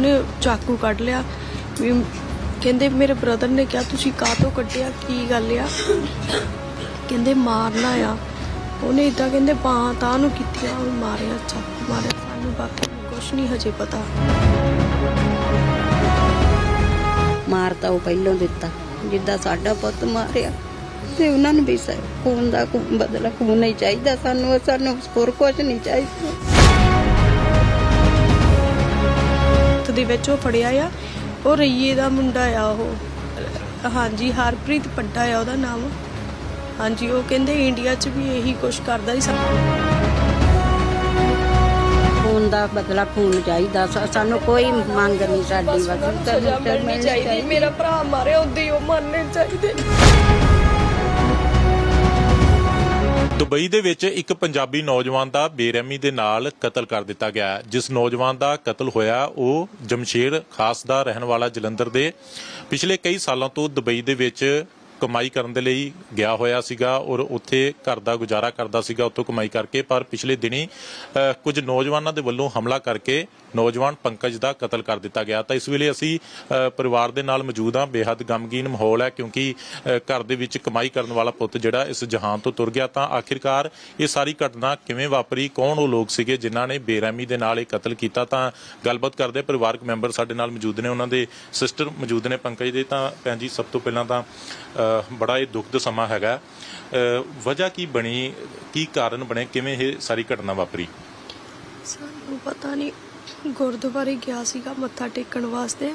ਉਹਨੇ ਚਾਕੂ ਕੱਢ ਲਿਆ। ਵੀ ਕਹਿੰਦੇ ਮੇਰੇ ਬ੍ਰਦਰ ਨੇ ਕਿਹਾ, ਤੁਸੀਂ ਕਾਹਤੋਂ ਕੱਢਿਆ? ਕੀ ਗੱਲ ਆ? ਕਹਿੰਦੇ, ਮਾਰਨਾ ਆ। ਉਹਨੇ ਇਦਾਂ ਕਹਿੰਦੇ, ਬਾਹਾਂ ਤਾਂ ਨੂੰ ਕੀਤੀਆਂ ਉਹ ਮਾਰਿਆ, ਚਾਕੂ ਮਾਰਿਆ, ਸਾਨੂੰ ਬਾਕੀ ਕੁਝ ਨਹੀਂ ਹਜੇ ਪਤਾ। ਮਾਰ ਤਾਂ ਉਹ ਪਹਿਲਾਂ ਦਿੱਤਾ, ਜਿੱਦਾਂ ਸਾਡਾ ਪੁੱਤ ਮਾਰਿਆ, ਤੇ ਉਹਨਾਂ ਨੂੰ ਵੀ ਖੂਨ ਦਾ ਖੂਨ ਬਦਲਾ, ਖੂਨ ਨਹੀਂ ਚਾਹੀਦਾ ਸਾਨੂੰ ਸਾਨੂੰ ਹੋਰ ਕੁਝ ਨਹੀਂ ਚਾਹੀਦਾ। ਹੱਥ ਦੇ ਵਿੱਚ ਉਹ ਫੜਿਆ ਆ ਉਹ ਰਈਏ ਦਾ ਮੁੰਡਾ ਆ ਉਹ। ਹਾਂਜੀ ਹਰਪ੍ਰੀਤ ਪੱਡਾ ਆ ਉਹਦਾ ਨਾਮ। ਹਾਂਜੀ ਉਹ ਕਹਿੰਦੇ ਇੰਡੀਆ 'ਚ ਵੀ ਇਹੀ ਕੁਛ ਕਰਦਾ ਸੀ। ਖੂਨ ਦਾ ਬਦਲਾ ਖੂਨ ਚਾਹੀਦਾ। ਸਾ- ਸਾਨੂੰ ਕੋਈ ਮੰਗ ਨਹੀਂ ਸਾਡੀ। ਬਸ ਸਜ਼ਾ ਮਿਲਣੀ ਚਾਹੀਦੀ। ਮੇਰਾ ਭਰਾ ਮਾਰਿਆ ਉਹਦੀ ਉਹ ਮਰਨੇ ਚਾਹੀਦੇ। ਦੁਬਈ ਦੇ ਵਿੱਚ ਇੱਕ ਪੰਜਾਬੀ ਨੌਜਵਾਨ ਦਾ ਬੇਰਹਿਮੀ ਦੇ ਨਾਲ ਕਤਲ ਕਰ ਦਿੱਤਾ ਗਿਆ ਜਿਸ ਨੌਜਵਾਨ ਦਾ ਕਤਲ ਹੋਇਆ, ਉਹ ਜਮਸ਼ੇਰ ਖਾਸ ਦਾ ਰਹਿਣ ਵਾਲਾ ਜਲੰਧਰ ਦੇ ਪਿਛਲੇ ਕਈ ਸਾਲਾਂ ਤੋਂ ਦੁਬਈ ਦੇ ਵਿੱਚ ਕਮਾਈ ਕਰਨ ਦੇ ਲਈ ਗਿਆ ਹੋਇਆ ਸੀਗਾ ਔਰ ਉੱਥੇ ਘਰ ਦਾ ਗੁਜ਼ਾਰਾ ਕਰਦਾ ਸੀਗਾ, ਉੱਥੋਂ ਕਮਾਈ ਕਰਕੇ, ਪਰ ਪਿਛਲੇ ਦਿਨੀ ਕੁਝ ਨੌਜਵਾਨਾਂ ਦੇ ਵੱਲੋਂ ਹਮਲਾ ਕਰਕੇ ਨੌਜਵਾਨ ਪੰਕਜ ਦਾ ਕਤਲ ਕਰ ਦਿੱਤਾ ਗਿਆ। ਤਾਂ ਇਸ ਵੇਲੇ ਅਸੀਂ ਪਰਿਵਾਰ ਦੇ ਨਾਲ ਮੌਜੂਦ ਹਾਂ। ਬੇहद ਗਮਗੀਨ ਮਾਹੌਲ ਹੈ ਕਿਉਂਕਿ ਘਰ ਦੇ ਵਿੱਚ ਕਮਾਈ ਕਰਨ ਵਾਲਾ ਪੁੱਤ ਜਿਹੜਾ ਇਸ ਜਹਾਨ ਤੋਂ ਤੁਰ ਗਿਆ। ਤਾਂ ਆਖਿਰਕਾਰ ਇਹ ਸਾਰੀ ਘਟਨਾ ਕਿਵੇਂ ਵਾਪਰੀ? ਕੌਣ ਉਹ ਲੋਕ ਸੀਗੇ ਜਿਨ੍ਹਾਂ ਨੇ ਬੇਰਹਿਮੀ ਦੇ ਨਾਲ ਇਹ ਕਤਲ ਕੀਤਾ? ਤਾਂ ਗੱਲਬਾਤ ਕਰਦੇ ਪਰਿਵਾਰਕ ਮੈਂਬਰ ਸਾਡੇ ਨਾਲ ਮੌਜੂਦ ਨੇ। ਉਹਨਾਂ ਦੇ ਸਿਸਟਰ ਮੌਜੂਦ ਨੇ ਪੰਕਜ ਦੇ। ਤਾਂ ਭੈਣ ਜੀ, ਸਭ ਤੋਂ ਪਹਿਲਾਂ ਤਾਂ ਬੜਾ ਇਹ ਦੁਖਦ ਸਮਾਂ ਹੈਗਾ। ਵਜ੍ਹਾ ਕੀ ਬਣੀ? ਕੀ ਕਾਰਨ ਬਣੇ? ਕਿਵੇਂ ਇਹ ਸਾਰੀ ਘਟਨਾ ਵਾਪਰੀ? ਸਾਨੂੰ ਪਤਾ ਨਹੀਂ। ਗੁਰਦੁਆਰੇ ਗਿਆ ਸੀਗਾ ਮੱਥਾ ਟੇਕਣ ਵਾਸਤੇ।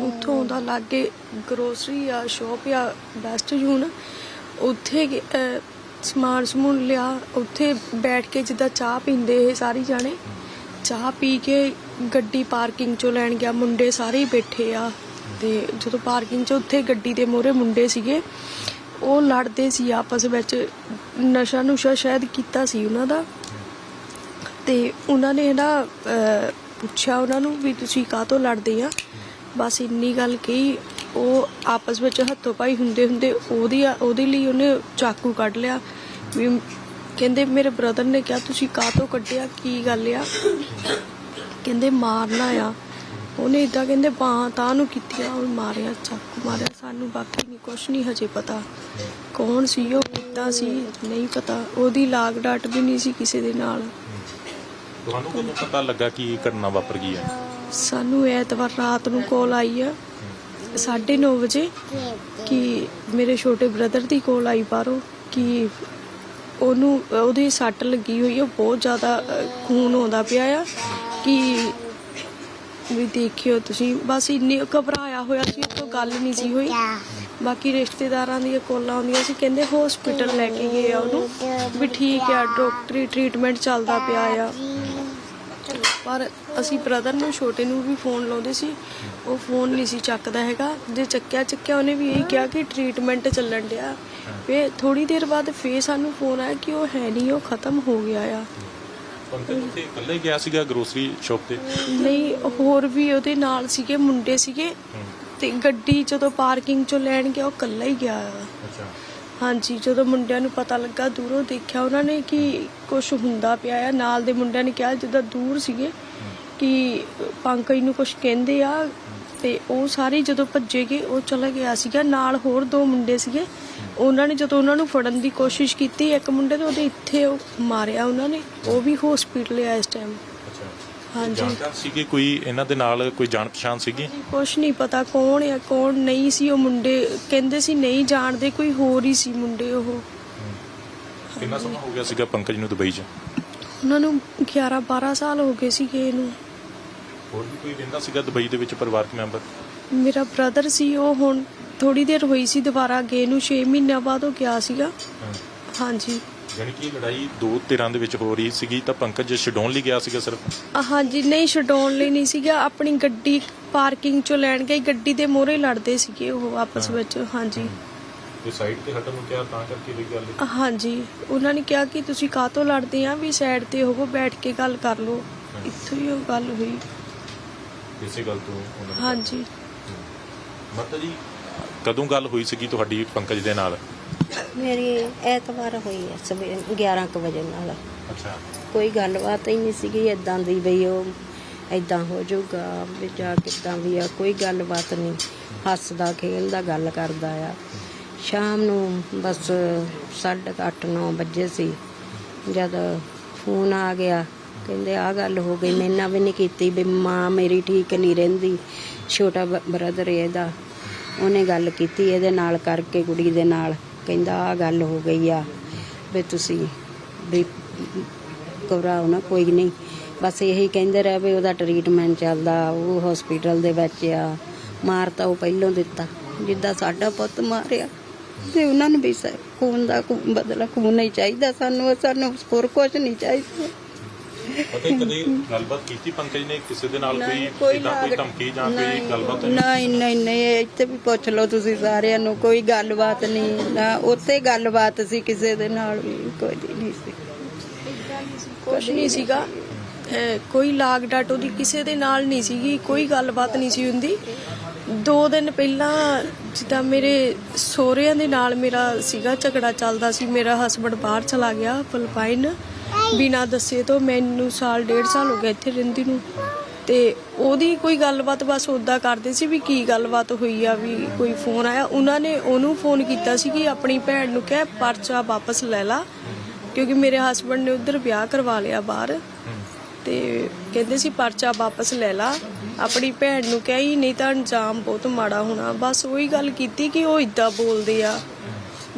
ਉੱਥੋਂ ਦਾ ਲਾਗੇ ਗਰੋਸਰੀ ਆ ਸ਼ਾਪ ਆ ਬੈਸਟ ਜੂਨ ਉੱਥੇ ਸਮਾਨ ਸਮੂਨ ਲਿਆ। ਉੱਥੇ ਬੈਠ ਕੇ ਜਿੱਦਾਂ ਚਾਹ ਪੀਂਦੇ ਇਹ ਸਾਰੇ ਜਾਣੇ। ਚਾਹ ਪੀ ਕੇ ਗੱਡੀ ਪਾਰਕਿੰਗ ਚੋਂ ਲੈਣ ਗਿਆ। ਮੁੰਡੇ ਸਾਰੇ ਬੈਠੇ ਆ। ਤੇ ਜਦੋਂ ਪਾਰਕਿੰਗ 'ਚ ਉੱਥੇ ਗੱਡੀ ਦੇ ਮੋਰੇ ਮੁੰਡੇ ਸੀਗੇ, ਉਹ ਲੜਦੇ ਸੀ ਆਪਸ ਵਿੱਚ। ਨਸ਼ਾ ਨੁਸ਼ਾ ਸ਼ਾਇਦ ਕੀਤਾ ਸੀ ਉਹਨਾਂ ਦਾ। ਤੇ ਉਹਨਾਂ ਨੇ ਨਾ ਪੁੱਛਿਆ ਉਹਨਾਂ ਨੂੰ ਵੀ ਤੁਸੀਂ ਕਾਹਤੋਂ ਲੜਦੇ ਆ? ਬਸ ਇੰਨੀ ਗੱਲ ਕਹੀ, ਉਹ ਆਪਸ ਵਿੱਚ ਹੱਥੋਂ ਪਾਈ ਹੁੰਦੇ ਹੁੰਦੇ ਉਹਦੀ ਉਹਦੇ ਲਈ ਉਹਨੇ ਚਾਕੂ ਕੱਢ ਲਿਆ ਵੀ ਕਹਿੰਦੇ ਮੇਰੇ ਬ੍ਰਦਰ ਨੇ ਕਿਹਾ, ਤੁਸੀਂ ਕਾਹਤੋਂ ਕੱਢਿਆ? ਕੀ ਗੱਲ ਆ? ਕਹਿੰਦੇ ਮਾਰਨਾ ਆ। ਉਹਨੇ ਇਦਾਂ ਕਹਿੰਦੇ ਬਾਹਾਂ ਤਾਂ ਨੂੰ ਕੀਤੀਆਂ, ਉਹ ਮਾਰਿਆ, ਚਾਕੂ ਮਾਰਿਆ। ਸਾਨੂੰ ਬਾਕੀ ਨਹੀਂ ਕੁਝ ਨਹੀਂ ਹਜੇ ਪਤਾ। ਕੌਣ ਸੀ ਉਹ, ਕਿੱਦਾਂ ਸੀ, ਨਹੀਂ ਪਤਾ। ਉਹਦੀ ਲਾਗ ਡਾਟ ਵੀ ਨਹੀਂ ਸੀ ਕਿਸੇ ਦੇ ਨਾਲ। ਤੁਹਾਨੂੰ ਕਦੋਂ ਪਤਾ ਲੱਗਾ ਕਿ ਇਹ ਘਟਨਾ ਵਾਪਰ ਗਈ ਹੈ? ਸਾਨੂੰ ਐਤਵਾਰ ਰਾਤ ਨੂੰ ਕਾਲ ਆਈ ਆ 9:30 ਵਜੇ ਕਿ ਮੇਰੇ ਛੋਟੇ ਬ੍ਰਦਰ ਦੀ ਕਾਲ ਆਈ ਬਾਹਰੋਂ ਕਿ ਉਹਨੂੰ ਉਹਦੀ ਸੱਟ ਲੱਗੀ ਹੋਈ ਆ ਬਹੁਤ ਜ਼ਿਆਦਾ ਅ, ਖੂਨ ਆਉਂਦਾ ਪਿਆ ਆ ਕਿ ਵੀ ਦੇਖਿਓ ਤੁਸੀਂ ਬਸ ਇੰਨੀ ਘਬਰਾਇਆ ਹੋਇਆ ਸੀ ਉਹ ਗੱਲ ਨਹੀਂ ਸੀ ਹੋਈ। ਬਾਕੀ ਰਿਸ਼ਤੇਦਾਰਾਂ ਦੀਆਂ ਕੋਲਾਂ ਆਉਂਦੀਆਂ ਸੀ ਕਹਿੰਦੇ ਹਸਪੀਟਲ ਲੈ ਕੇ ਗਏ ਆ ਉਹਨੂੰ ਵੀ ਠੀਕ ਆ ਡਾਕਟਰੀ ਟ੍ਰੀਟਮੈਂਟ ਚੱਲਦਾ ਪਿਆ ਆ। ਪਰ ਅਸੀਂ ਬ੍ਰਦਰ ਨੂੰ ਛੋਟੇ ਨੂੰ ਵੀ ਫੋਨ ਲਾਉਂਦੇ ਸੀ। ਉਹ ਫੋਨ ਨਹੀਂ ਸੀ ਚੱਕਦਾ ਹੈਗਾ। ਜੇ ਚੱਕਿਆ ਚੱਕਿਆ ਉਹਨੇ ਵੀ ਇਹ ਕਿਹਾ ਕਿ ਟ੍ਰੀਟਮੈਂਟ ਚੱਲਣ ਡਿਆ। ਫੇ ਥੋੜੀ ਦੇਰ ਬਾਅਦ ਫੇ ਸਾਨੂੰ ਫੋਨ ਆਇਆ ਕਿ ਉਹ ਹੈ ਨਹੀਂ ਉਹ ਖਤਮ ਹੋ ਗਿਆ ਆ। ਪੰਕਜ ਉੱਥੇ ਇਕੱਲੇ ਗਿਆ ਸੀਗਾ ਗਰੋਸਰੀ ਸ਼ਾਪ ਤੇ? ਨਹੀਂ ਹੋਰ ਵੀ ਉਹਦੇ ਨਾਲ ਸੀਗੇ ਮੁੰਡੇ ਸੀਗੇ। ਤੇ ਗੱਡੀ ਜਦੋਂ ਪਾਰਕਿੰਗ ਚੋਂ ਲੈਣ ਗਿਆ ਉਹ ਇਕੱਲਾ ਹੀ ਗਿਆ ਅੱਛਾ। ਹਾਂਜੀ, ਜਦੋਂ ਮੁੰਡਿਆਂ ਨੂੰ ਪਤਾ ਲੱਗਾ, ਦੂਰੋਂ ਦੇਖਿਆ ਉਹਨਾਂ ਨੇ ਕਿ ਕੁਝ ਹੁੰਦਾ ਪਿਆ ਆ। ਨਾਲ ਦੇ ਮੁੰਡਿਆਂ ਨੇ ਕਿਹਾ, ਜਿੱਦਾਂ ਦੂਰ ਸੀਗੇ, ਕਿ ਪੰਕਜ ਨੂੰ ਕੁਝ ਕਹਿੰਦੇ ਆ, ਤੇ ਉਹ ਸਾਰੇ ਜਦੋਂ ਭੱਜੇ ਗਏ, ਉਹ ਚਲਾ ਗਿਆ ਸੀਗਾ। ਨਾਲ ਹੋਰ ਦੋ ਮੁੰਡੇ ਸੀਗੇ। ਉਹਨਾਂ ਨੇ ਜਦੋਂ ਉਹਨਾਂ ਨੂੰ ਫੜਨ ਦੀ ਕੋਸ਼ਿਸ਼ ਕੀਤੀ, ਇੱਕ ਮੁੰਡੇ ਨੂੰ ਉਹਦੇ ਇੱਥੇ ਉਹ ਮਾਰਿਆ ਉਹਨਾਂ ਨੇ। ਉਹ ਵੀ ਹਸਪੀਟਲ ਆ ਇਸ ਟਾਈਮ ਹਾਂਜੀ। ਜਾਣਕਾਰ ਸੀਗੇ ਕੋਈ ਇਹਨਾਂ ਦੇ ਨਾਲ ਕੋਈ ਜਾਣ ਪਛਾਣ ਸੀਗੀ? ਕੁਛ ਨਹੀਂ ਪਤਾ ਕੌਣ ਆ ਕੌਣ ਨਹੀਂ ਸੀ ਉਹ ਮੁੰਡੇ ਕਹਿੰਦੇ ਸੀ ਨਹੀਂ ਜਾਣਦੇ ਕੋਈ ਹੋਰ ਹੀ ਸੀ ਮੁੰਡੇ ਉਹ। ਕਿੰਨਾ ਸਮਾਂ ਹੋ ਗਿਆ ਸੀਗਾ ਪੰਕਜ ਨੂੰ ਦੁਬਈ 'ਚ? ਉਹਨਾਂ ਨੂੰ 11 12 ਸਾਲ ਹੋ ਗਏ ਸੀਗੇ ਇਹਨੂੰ। ਹੋਰ ਵੀ ਕੋਈ ਰਹਿੰਦਾ ਸੀਗਾ ਦੁਬਈ ਦੇ ਵਿੱਚ ਪਰਿਵਾਰਕ ਮੈਂਬਰ? ਮੇਰਾ ਬ੍ਰਦਰ ਸੀ ਉਹ ਹੁਣ ਥੋੜੀ ਦੇਰ ਹੋਈ ਸੀ ਦੁਬਾਰਾ ਗਏ ਨੂੰ 6 ਮਹੀਨਿਆਂ ਬਾਅਦ ਉਹ ਗਿਆ ਸੀਗਾ। ਹਾਂਜੀ। ਯਾਨੀ ਕਿ ਲੜਾਈ ਦੋ ਧਿਰਾਂ ਦੇ ਵਿੱਚ ਹੋ ਰਹੀ ਸੀਗੀ ਤਾਂ ਪੰਕਜ ਛਡਾਉਣ ਲਈ ਗਿਆ ਸੀਗਾ ਸਿਰਫ? ਹਾਂਜੀ ਨਹੀਂ ਛਡਾਉਣ ਲਈ ਨਹੀਂ ਸੀਗਾ। ਆਪਣੀ ਗੱਡੀ ਪਾਰਕਿੰਗ ਚੋਂ ਲੈਣ ਗਈ ਗੱਡੀ ਦੇ ਮੋਹਰੇ ਲੜਦੇ ਸੀਗੇ ਉਹ ਆਪਸ ਵਿੱਚ ਹਾਂਜੀ। ਤੇ ਸਾਈਡ ਤੇ ਹਟਣ ਨੂੰ ਕਿਹਾ ਤਾਂ ਕਰਕੇ ਇਹ ਗੱਲ ਹਾਂਜੀ। ਉਹਨਾਂ ਨੇ ਕਿਹਾ ਕਿ ਤੁਸੀਂ ਕਾਹਤੋਂ ਲੜਦੇ ਆ? ਵੀ ਸਾਈਡ ਤੇ ਹੋਵੋ ਬੈਠ ਕੇ ਗੱਲ ਕਰ ਲਓ। ਇੱਥੋਂ ਹੀ ਉਹ ਗੱਲ ਹੋਈ। ਇਸੇ ਗੱਲ ਤੋਂ ਉਹਨਾਂ ਨੇ ਹਾਂਜੀ। ਮਤਲਬ ਜੀ ਕਦੋਂ ਗੱਲ ਹੋਈ ਸੀਗੀ ਤੁਹਾਡੀ ਪੰਕਜ ਦੇ ਨਾਲ? ਮੇਰੀ ਐਤਵਾਰ ਹੋਈ ਹੈ ਸਵੇਰ 11 ਕੁ ਵਜੇ ਨਾਲ। ਅੱਛਾ। ਕੋਈ ਗੱਲਬਾਤ ਹੀ ਨਹੀਂ ਸੀਗੀ ਇਦਾਂ ਦੀ ਬਈ ਉਹ ਐਦਾਂ ਹੋ ਜਾਊਗਾ ਵੀ ਜਾਂ ਕਿੱਦਾਂ ਵੀ ਆ ਕੋਈ ਗੱਲਬਾਤ ਨਹੀਂ। ਹੱਸਦਾ ਖੇਲਦਾ ਗੱਲ ਕਰਦਾ ਆ। ਸ਼ਾਮ ਨੂੰ ਬਸ 8:30 9 ਵਜੇ ਸੀ। ਜਦ ਫੋਨ ਆ ਗਿਆ ਕਹਿੰਦੇ ਆ ਗੱਲ ਹੋ ਗਈ ਮੈਂ ਇਹਨਾਂ ਵੀ ਨਹੀਂ ਕੀਤੀ ਵੀ ਮਾਂ ਮੇਰੀ ਠੀਕ ਨਹੀਂ ਰਹਿੰਦੀ ਛੋਟਾ ਬ੍ਰਦਰ ਇਹਦਾ। ਉਹਨੇ ਗੱਲ ਕੀਤੀ ਇਹਦੇ ਨਾਲ ਕਰਕੇ ਕੁੜੀ ਦੇ ਨਾਲ। ਕਹਿੰਦਾ ਆ ਗੱਲ ਹੋ ਗਈ ਆ, ਵੀ ਤੁਸੀਂ ਵੀ ਘਬਰਾਓ ਨਾ, ਕੋਈ ਨਹੀਂ। ਬਸ ਇਹੀ ਕਹਿੰਦੇ ਰਹੇ ਵੀ ਉਹਦਾ ਟ੍ਰੀਟਮੈਂਟ ਚੱਲਦਾ, ਉਹ ਹਸਪੀਟਲ ਦੇ ਵਿੱਚ ਆ ਮਾਰ ਤਾਂ ਉਹ ਪਹਿਲੋਂ ਦਿੱਤਾ, ਜਿੱਦਾਂ ਸਾਡਾ ਪੁੱਤ ਮਾਰਿਆ। ਤੇ ਉਹਨਾਂ ਨੂੰ ਵੀ ਖੂਨ ਦਾ ਬਦਲਾ, ਖੂਨ ਨਹੀਂ ਚਾਹੀਦਾ ਸਾਨੂੰ ਸਾਨੂੰ ਹੋਰ ਕੁਝ ਨਹੀਂ ਚਾਹੀਦਾ। ਪਤਾ ਕਦੇ ਗੱਲਬਾਤ ਕੀਤੀ ਪੰਕਜ ਨੇ? ਕਿਸੇ ਦੇ ਨਾਲ ਕੋਈ ਕੋਈ ਇਦਾਂ ਕੋਈ ਲਾਗ- ਧਮਕੀ ਜਾਂ ਕੋਈ ਨਹੀਂ, ਗੱਲਬਾਤ ਨਹੀਂ ਨਹੀਂ ਨਹੀਂ ਇਹ ਇੱਥੇ ਵੀ ਪੁੱਛ ਲਓ ਤੁਸੀਂ ਸਾਰਿਆਂ ਨੂੰ ਕੋਈ ਗੱਲਬਾਤ ਨਹੀਂ। ਨਾ ਉੱਥੇ ਗੱਲਬਾਤ ਸੀ ਕਿਸੇ ਦੇ ਨਾਲ ਵੀ ਕੋਈ ਨਹੀਂ ਸੀ। ਕੁਛ ਨਹੀਂ ਸੀਗਾ। ਅਹ ਕੋਈ ਲਾਗ ਡਾਟ ਉਹਦੀ ਕਿਸੇ ਦੇ ਨਾਲ ਨਹੀਂ ਸੀਗੀ ਕੋਈ ਗੱਲਬਾਤ ਨਹੀਂ ਸੀ ਹੁੰਦੀ। ਦੋ ਦਿਨ ਪਹਿਲਾਂ ਜਿੱਦਾਂ ਮੇਰੇ ਸਹੁਰਿਆਂ ਦੇ ਨਾਲ ਮੇਰਾ ਸੀਗਾ ਝਗੜਾ ਚੱਲਦਾ ਸੀ। ਮੇਰਾ ਹਸਬੰਡ ਬਾਹਰ ਚਲਾ ਗਿਆ ਫਿਲਪਾਈਨ ਬਿਨਾਂ ਦੱਸੇ ਤੋਂ ਮੈਨੂੰ ਸਾਲ ਡੇਢ ਸਾਲ ਹੋ ਗਿਆ ਇੱਥੇ ਰਹਿੰਦੀ ਨੂੰ। ਤੇ ਉਹਦੀ ਕੋਈ ਗੱਲਬਾਤ ਬਸ ਉਦਾਂ ਕਰਦੇ ਸੀ ਵੀ ਕੀ ਗੱਲਬਾਤ ਹੋਈ ਆ, ਵੀ ਕੋਈ ਫੋਨ ਆਇਆ। ਉਹਨਾਂ ਨੇ ਉਹਨੂੰ ਫੋਨ ਕੀਤਾ ਸੀ ਕਿ ਆਪਣੀ ਭੈਣ ਨੂੰ ਕਹਿ ਪਰਚਾ ਵਾਪਸ ਲੈ ਲਾ, ਕਿਉਂਕਿ ਮੇਰੇ ਹਸਬੰਡ ਨੇ ਉਧਰ ਵਿਆਹ ਕਰਵਾ ਲਿਆ ਬਾਹਰ। ਤੇ ਕਹਿੰਦੇ ਸੀ ਪਰਚਾ ਵਾਪਸ ਲੈ ਲਾ, ਆਪਣੀ ਭੈਣ ਨੂੰ ਕਹੀ ਨਹੀਂ ਤਾਂ ਅੰਜਾਮ ਬਹੁਤ ਮਾੜਾ ਹੋਣਾ। ਬਸ ਉਹੀ ਗੱਲ ਕੀਤੀ ਕਿ ਉਹ ਇਦਾਂ ਬੋਲਦੇ ਆ।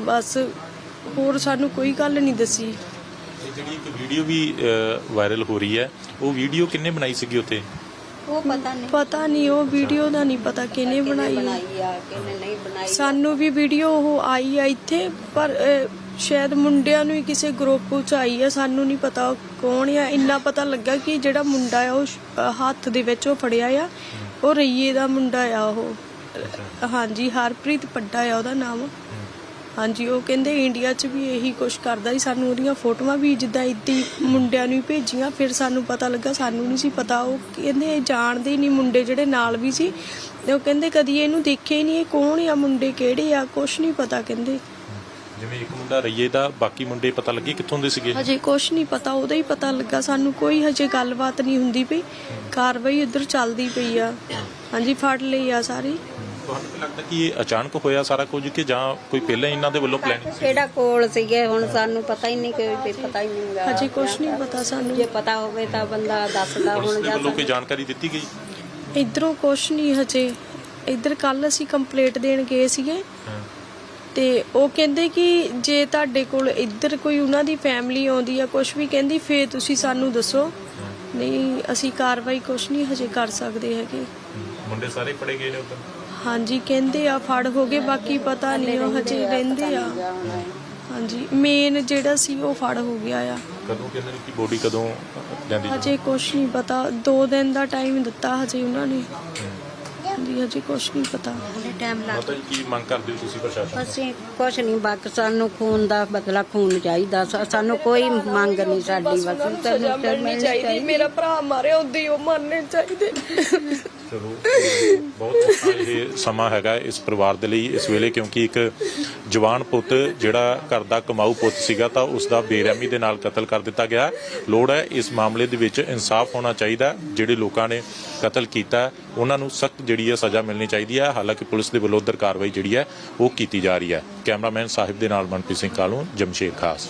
ਬਸ ਹੋਰ ਸਾਨੂੰ ਕੋਈ ਗੱਲ ਨਹੀਂ ਦੱਸੀ। ਇਹ ਜਿਹੜੀ ਇੱਕ ਵੀਡੀਓ ਵੀ ਵਾਇਰਲ ਹੋ ਰਹੀ ਹੈ ਉਹ ਵੀਡੀਓ ਕਿੰਨੇ ਬਣਾਈ ਸੀਗੀ ਉੱਥੇ? ਉਹ ਪਤਾ ਨਹੀਂ। ਪਤਾ ਨਹੀਂ ਉਹ ਵੀਡੀਓ ਦਾ ਨਹੀਂ ਪਤਾ ਕਿਹਨੇ ਬਣਾਈ ਬਣਾਈ ਆ ਕਿਹਨੇ ਨਹੀਂ ਬਣਾਈ ਸਾਨੂੰ ਵੀ ਵੀਡੀਓ ਉਹ ਆਈ ਆ ਇੱਥੇ ਪਰ ਅਹ, ਸ਼ਾਇਦ ਮੁੰਡਿਆਂ ਨੂੰ ਹੀ ਕਿਸੇ ਗਰੁੱਪ ਚ ਆਈ ਆ ਸਾਨੂੰ ਨਹੀਂ ਪਤਾ ਉਹ ਕੌਣ ਆ। ਇੰਨਾ ਪਤਾ ਲੱਗਾ ਕਿ ਜਿਹੜਾ ਮੁੰਡਾ ਆ ਉਹ ਸ਼- ਅਹ, ਹੱਥ ਦੇ ਵਿੱਚ ਉਹ ਫੜਿਆ ਆ। ਉਹ ਰਈਏ ਦਾ ਮੁੰਡਾ ਆ ਉਹ। ਹਾਂਜੀ ਹਰਪ੍ਰੀਤ ਪੱਡਾ ਆ ਉਹਦਾ ਨਾਮ। ਹਾਂਜੀ ਉਹ ਕਹਿੰਦੇ ਇੰਡੀਆ 'ਚ ਵੀ ਇਹੀ ਕੁਛ ਕਰਦਾ ਸੀ ਸਾਨੂੰ ਉਹਦੀਆਂ ਫੋਟੋਆਂ ਵੀ ਜਿੱਦਾਂ ਇੱਦੀ ਮੁੰਡਿਆਂ ਨੂੰ ਹੀ ਭੇਜੀਆਂ ਫਿਰ ਸਾਨੂੰ ਪਤਾ ਲੱਗਾ ਸਾਨੂੰ ਨਹੀਂ ਸੀ ਪਤਾ ਉਹ ਕਹਿੰਦੇ ਇਹ ਜਾਣਦੇ ਹੀ ਨਹੀਂ ਮੁੰਡੇ ਜਿਹੜੇ ਨਾਲ ਵੀ ਸੀ ਤੇ ਉਹ ਕਹਿੰਦੇ ਕਦੀ ਇਹਨੂੰ ਦੇਖਿਆ ਹੀ ਨਹੀਂ ਇਹ ਕੌਣ ਆ ਮੁੰਡੇ ਕਿਹੜੇ ਆ ਕੁਛ ਨਹੀਂ ਪਤਾ ਕਹਿੰਦੇ। ਜਿਵੇਂ ਇੱਕ ਮੁੰਡਾ ਰਈਏ ਦਾ ਬਾਕੀ ਮੁੰਡੇ ਪਤਾ ਲੱਗੇ ਕਿੱਥੋਂ ਦੇ ਸੀਗੇ? ਹਜੇ ਕੁਛ ਨਹੀਂ ਪਤਾ ਉਹਦਾ ਹੀ ਪਤਾ ਲੱਗਾ ਸਾਨੂੰ ਕੋਈ ਹਜੇ ਗੱਲਬਾਤ ਨਹੀਂ ਹੁੰਦੀ ਪਈ ਕਾਰਵਾਈ ਉਧਰ ਚੱਲਦੀ ਪਈ ਆ। ਹਾਂਜੀ ਫੜ ਲਈ ਆ ਸਾਰੀ। ਤੁਹਾਨੂੰ ਕੀ ਲੱਗਦਾ ਕਿ ਇਹ ਅਚਾਨਕ ਹੋਇਆ ਸਾਰਾ ਕੁਝ ਕਿ ਜਾਂ ਕੋਈ ਪਹਿਲਾਂ ਇਹਨਾਂ ਦੇ ਵੱਲੋਂ ਪਲਾਨਿੰਗ ਸੀ ਕਿਹੜਾ ਕੋਲ ਸੀਗੇ? ਹੁਣ ਸਾਨੂੰ ਪਤਾ ਹੀ ਨਹੀਂ ਕਿ ਵੀ ਪਤਾ ਹੀ ਨਹੀਂਗਾ ਹਜੇ ਕੁਛ ਨਹੀਂ ਪਤਾ ਸਾਨੂੰ। ਜੇ ਪਤਾ ਹੋਵੇ ਤਾਂ ਬੰਦਾ ਦੱਸਦਾ ਪੁਲਿਸ ਹੁਣ ਦੇ ਜਾਂ ਵੱਲੋਂ ਕੋਈ ਜਾਣਕਾਰੀ ਦਿੱਤੀ ਗਈ? ਇਧਰੋਂ ਕੁਛ ਨਹੀਂ ਹਜੇ। ਇਧਰ ਕੱਲ ਅਸੀਂ ਕੰਪਲੇਂਟ ਦੇਣ ਗਏ ਸੀਗੇ। ਤੇ ਉਹ ਕਹਿੰਦੇ ਕਿ ਜੇ ਤੁਹਾਡੇ ਕੋਲ ਇੱਧਰ ਕੋਈ ਉਹਨਾਂ ਦੀ ਫੈਮਿਲੀ ਆਉਂਦੀ ਆ ਕੁਝ ਵੀ ਕਹਿੰਦੀ ਫੇਰ ਤੁਸੀਂ ਸਾਨੂੰ ਦੱਸੋ। ਨਹੀਂ ਅਸੀਂ ਕਾਰਵਾਈ ਕੁਛ ਨਹੀਂ ਹਜੇ ਕਰ ਸਕਦੇ ਹੈਗੇ। ਮੁੰਡੇ ਸਾਰੇ ਫੜੇ ਗਏ ਨੇ ਉੱਧਰ? ਹਾਂਜੀ ਕਹਿੰਦੇ ਆ ਫੜ ਹੋ ਗਏ ਬਾਕੀ ਪਤਾ ਨਹੀਂ ਉਹ ਹਜੇ ਰਹਿੰਦੇ ਆ। ਹਾਂਜੀ ਮੇਨ ਜਿਹੜਾ ਸੀ ਉਹ ਫੜ ਹੋ ਗਿਆ ਆ। ਕਦੋਂ ਕਹਿੰਦੇ ਨੇ ਕਿ ਬੋਡੀ ਕਦੋਂ ਲੈਂਦੀ ਹਜੇ ਕੁਛ ਨਹੀਂ ਪਤਾ। 2 ਦਿਨ ਦਾ ਟਾਈਮ ਦਿੱਤਾ ਹਜੇ ਉਹਨਾਂ ਨੇ। ਹਾਂਜੀ ਹਜੇ ਕੁਛ ਨਹੀਂ ਪਤਾ। ਟਾਈਮ ਲੱਗ ਮਾਤਾ ਜੀ ਕੀ ਮੰਗ ਕਰਦੇ ਹੋ ਤੁਸੀਂ ਪ੍ਰਸ਼ਾਸਨ ਅਸੀਂ ਕੁਛ ਨਹੀਂ ਬਾਕੀ ਸਾਨੂੰ ਖੂਨ ਦਾ ਬਦਲਾ ਖੂਨ ਚਾਹੀਦਾ। ਸਾ- ਸਾਨੂੰ ਕੋਈ ਮੰਗ ਨਹੀਂ ਸਾਡੀ ਬਸ ਸਾਨੂੰ ਮਿਲਣੀ ਚਾਹੀਦੀ। ਮੇਰਾ ਭਰਾ ਮਾਰਿਆ ਉਹਦੀ ਉਹ ਮਰਨੇ ਚਾਹੀਦੇ। ਚਲੋ ਬਹੁਤ ਔਖਾ ਇਹ ਸਮਾਂ ਹੈਗਾ ਇਸ ਪਰਿਵਾਰ ਦੇ ਲਈ ਇਸ ਵੇਲੇ ਕਿਉਂਕਿ ਇੱਕ ਜਵਾਨ ਪੁੱਤ ਜਿਹੜਾ ਘਰ ਦਾ ਕਮਾਊ ਪੁੱਤ ਸੀਗਾ ਤਾਂ ਉਸ ਦਾ ਬੇਰਹਿਮੀ ਦੇ ਨਾਲ ਕਤਲ ਕਰ ਦਿੱਤਾ ਗਿਆ। ਲੋੜ ਹੈ ਇਸ ਮਾਮਲੇ ਦੇ ਵਿੱਚ ਇਨਸਾਫ ਹੋਣਾ ਚਾਹੀਦਾ। ਹੈ। ਜਿਹੜੇ ਲੋਕਾਂ ਨੇ ਕਤਲ ਕੀਤਾ ਹੈ, ਉਹਨਾਂ ਨੂੰ ਸਖਤ ਜਿਹੜੀ ਹੈ ਸਜ਼ਾ ਮਿਲਣੀ ਚਾਹੀਦੀ ਹੈ। ਹਾਲਾਂਕਿ ਪੁਲਿਸ ਦੇ ਵੱਲੋਂ ਉਧਰ ਕਾਰਵਾਈ ਜਿਹੜੀ ਹੈ ਉਹ ਕੀਤੀ ਜਾ ਰਹੀ ਹੈ। ਕੈਮਰਾਮੈਨ ਸਾਹਿਬ ਦੇ ਨਾਲ ਮਨਪ੍ਰੀਤ ਸਿੰਘ ਕਾਲੂ, ਜਮਸ਼ੇਰ ਖਾਸ।